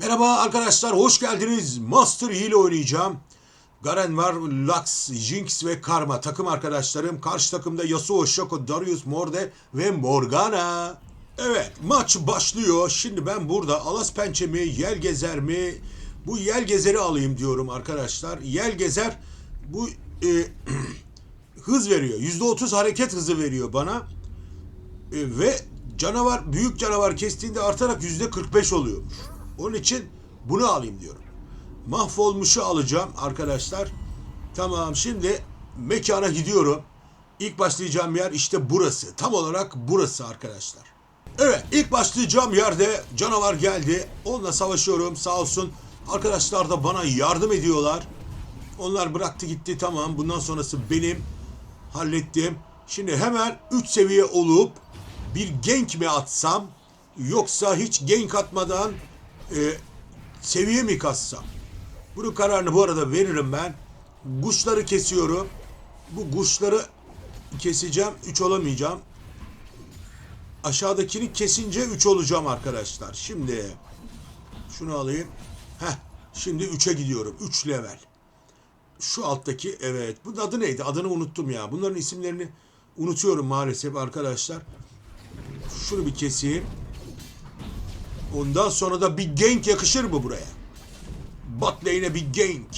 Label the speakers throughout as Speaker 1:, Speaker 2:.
Speaker 1: Merhaba arkadaşlar, hoş geldiniz. Master Yi oynayacağım. Garen var, Lux, Jinx ve Karma takım arkadaşlarım. Karşı takımda Yasuo, Shaco, Darius, Morde ve Morgana. Evet, maç başlıyor. Şimdi ben burada Alas Pençe mi, Yel Gezer mi? Bu Yel Gezer'i alayım diyorum arkadaşlar. Yel Gezer bu e, hız veriyor. %30 hareket hızı veriyor bana. E, ve canavar büyük canavar kestiğinde artarak yüzde 45 oluyormuş. Onun için bunu alayım diyorum. Mahvolmuşu alacağım arkadaşlar. Tamam şimdi mekana gidiyorum. İlk başlayacağım yer işte burası. Tam olarak burası arkadaşlar. Evet ilk başlayacağım yerde canavar geldi. Onunla savaşıyorum sağ olsun. Arkadaşlar da bana yardım ediyorlar. Onlar bıraktı gitti tamam bundan sonrası benim hallettim. Şimdi hemen 3 seviye olup bir gank mi atsam yoksa hiç gank atmadan e, seviye mi kassam? Bunun kararını bu arada veririm ben. Kuşları kesiyorum. Bu kuşları keseceğim. 3 olamayacağım. Aşağıdakini kesince 3 olacağım arkadaşlar. Şimdi şunu alayım. Heh, şimdi 3'e gidiyorum. 3 level. Şu alttaki evet. Bunun adı neydi? Adını unuttum ya. Bunların isimlerini unutuyorum maalesef arkadaşlar. Şunu bir keseyim. Ondan sonra da bir gank yakışır mı buraya? Bot lane'e bir gank.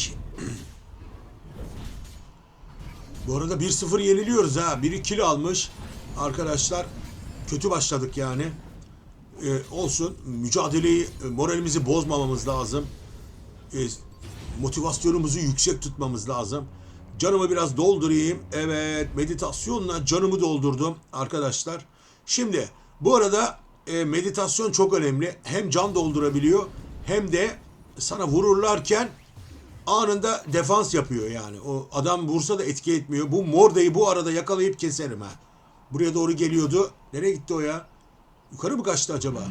Speaker 1: Bu arada 1-0 yeniliyoruz ha. Biri kill almış. Arkadaşlar kötü başladık yani. Ee, olsun. Mücadeleyi, e, moralimizi bozmamamız lazım. Ee, motivasyonumuzu yüksek tutmamız lazım. Canımı biraz doldurayım. Evet, meditasyonla canımı doldurdum arkadaşlar. Şimdi bu arada e, meditasyon çok önemli. Hem can doldurabiliyor hem de sana vururlarken anında defans yapıyor yani. O adam vursa da etki etmiyor. Bu Morda'yı bu arada yakalayıp keserim ha. Buraya doğru geliyordu. Nereye gitti o ya? Yukarı mı kaçtı acaba?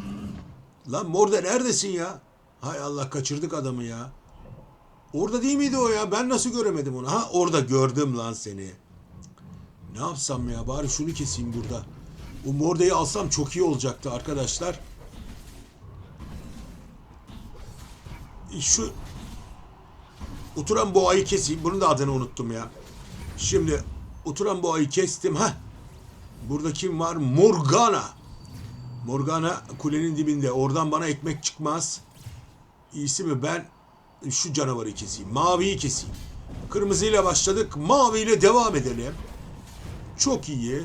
Speaker 1: Lan Morda neredesin ya? Hay Allah kaçırdık adamı ya. Orada değil miydi o ya? Ben nasıl göremedim onu? Ha orada gördüm lan seni. Ne yapsam ya? Bari şunu keseyim burada. O Morda'yı alsam çok iyi olacaktı arkadaşlar. Şu oturan boğayı keseyim. Bunun da adını unuttum ya. Şimdi oturan boğayı kestim. Ha. Burada kim var? Morgana. Morgana kulenin dibinde. Oradan bana ekmek çıkmaz. İyisi mi ben şu canavarı keseyim. Maviyi keseyim. Kırmızıyla başladık. Maviyle devam edelim. Çok iyi.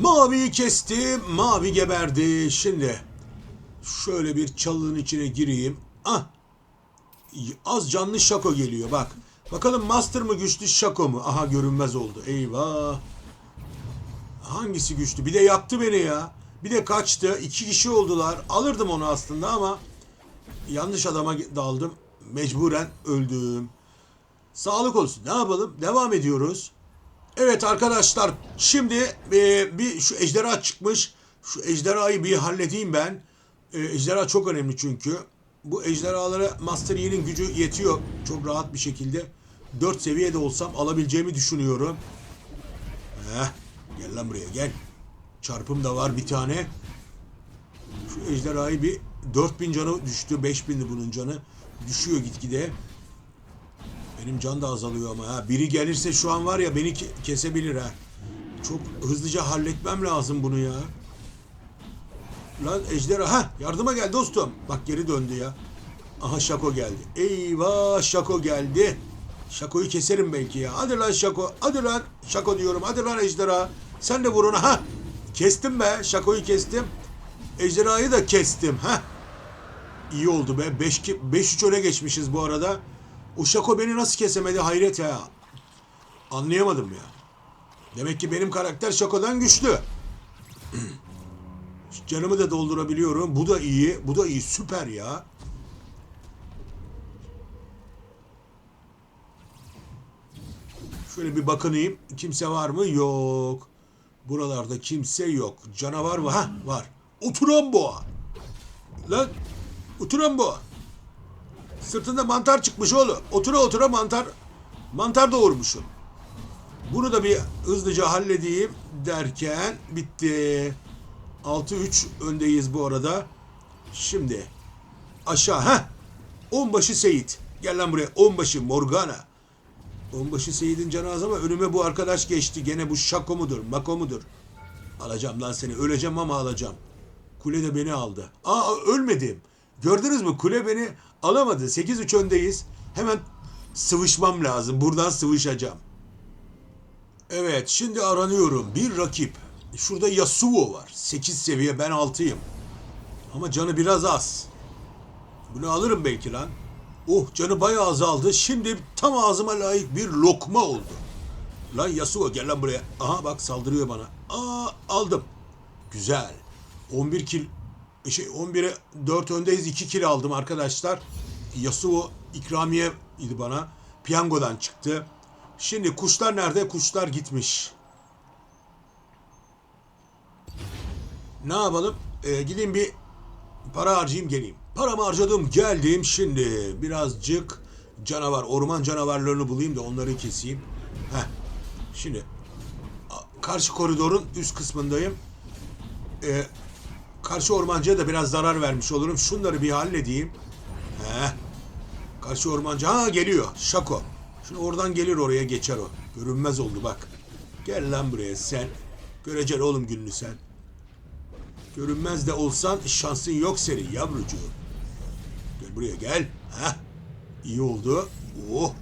Speaker 1: Maviyi kestim. Mavi geberdi. Şimdi şöyle bir çalının içine gireyim. Ah. Az canlı şako geliyor bak. Bakalım Master mı güçlü şako mu? Aha görünmez oldu. Eyvah. Hangisi güçlü? Bir de yaktı beni ya. Bir de kaçtı. İki kişi oldular. Alırdım onu aslında ama yanlış adama daldım. Mecburen öldüm. Sağlık olsun. Ne yapalım? Devam ediyoruz. Evet arkadaşlar şimdi e, bir şu ejderha çıkmış. Şu ejderhayı bir halledeyim ben. E, ejderha çok önemli çünkü. Bu ejderhalara Master Yi'nin gücü yetiyor. Çok rahat bir şekilde. 4 seviyede olsam alabileceğimi düşünüyorum. Heh, gel lan buraya gel. Çarpım da var bir tane. Şu ejderhayı bir 4000 canı düştü. 5000'di bunun canı. Düşüyor gitgide. Benim can da azalıyor ama ha. Biri gelirse şu an var ya beni ke- kesebilir ha. Çok hızlıca halletmem lazım bunu ya. Lan ejderha ha yardıma gel dostum. Bak geri döndü ya. Aha Şako geldi. Eyvah Şako geldi. Şako'yu keserim belki ya. Hadi lan Şako. Hadi lan Şako diyorum. Hadi lan ejderha. Sen de vur ona. Ha. Kestim be. Şako'yu kestim. Ejderhayı da kestim. Ha. İyi oldu be. 5-3 öne geçmişiz bu arada. O beni nasıl kesemedi hayret ya. Anlayamadım ya. Demek ki benim karakter Şako'dan güçlü. Canımı da doldurabiliyorum. Bu da iyi. Bu da iyi. Süper ya. Şöyle bir bakınayım. Kimse var mı? Yok. Buralarda kimse yok. Canavar var. Ha var. Oturan boğa. Lan. Oturan boğa. Sırtında mantar çıkmış oğlum. Otura otura mantar mantar doğurmuşum. Bunu da bir hızlıca halledeyim derken bitti. 6-3 öndeyiz bu arada. Şimdi aşağı ha Onbaşı Seyit. Gel lan buraya. Onbaşı Morgana. Onbaşı Seyit'in canı az ama önüme bu arkadaş geçti. Gene bu şako mudur, mako mudur? Alacağım lan seni. Öleceğim ama alacağım. Kule de beni aldı. Aa ölmedim. Gördünüz mü? Kule beni alamadı. 8-3 öndeyiz. Hemen sıvışmam lazım. Buradan sıvışacağım. Evet şimdi aranıyorum. Bir rakip. Şurada Yasuo var. 8 seviye ben 6'yım. Ama canı biraz az. Bunu alırım belki lan. Oh canı bayağı azaldı. Şimdi tam ağzıma layık bir lokma oldu. Lan Yasuo gel lan buraya. Aha bak saldırıyor bana. Aa aldım. Güzel. 11 kil şey 11'e 4 öndeyiz. 2 kil aldım arkadaşlar. Yasuo ikramiye idi bana. Piyangodan çıktı. Şimdi kuşlar nerede? Kuşlar gitmiş. Ne yapalım? Ee, gideyim bir para harcayayım geleyim. Paramı harcadım geldim şimdi. Birazcık canavar, orman canavarlarını bulayım da onları keseyim. Heh. Şimdi karşı koridorun üst kısmındayım. Ee, karşı ormancıya da biraz zarar vermiş olurum. Şunları bir halledeyim. Heh. Karşı ormancı ha geliyor. Şako. Şimdi oradan gelir oraya geçer o. Görünmez oldu bak. Gel lan buraya sen. Göreceksin oğlum gününü sen. Görünmez de olsan şansın yok senin yavrucuğum. Gel buraya gel. Heh. İyi oldu. Oh.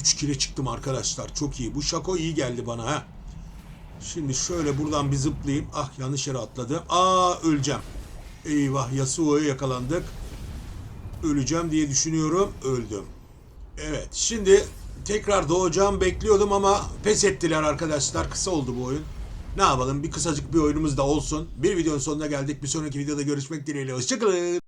Speaker 1: 3 kile çıktım arkadaşlar. Çok iyi. Bu şako iyi geldi bana ha. Şimdi şöyle buradan bir zıplayayım. Ah yanlış yere atladım. Aa öleceğim. Eyvah Yasuo'ya yakalandık. Öleceğim diye düşünüyorum. Öldüm. Evet şimdi tekrar doğacağım bekliyordum ama pes ettiler arkadaşlar. Kısa oldu bu oyun. Ne yapalım bir kısacık bir oyunumuz da olsun. Bir videonun sonuna geldik. Bir sonraki videoda görüşmek dileğiyle. Hoşçakalın.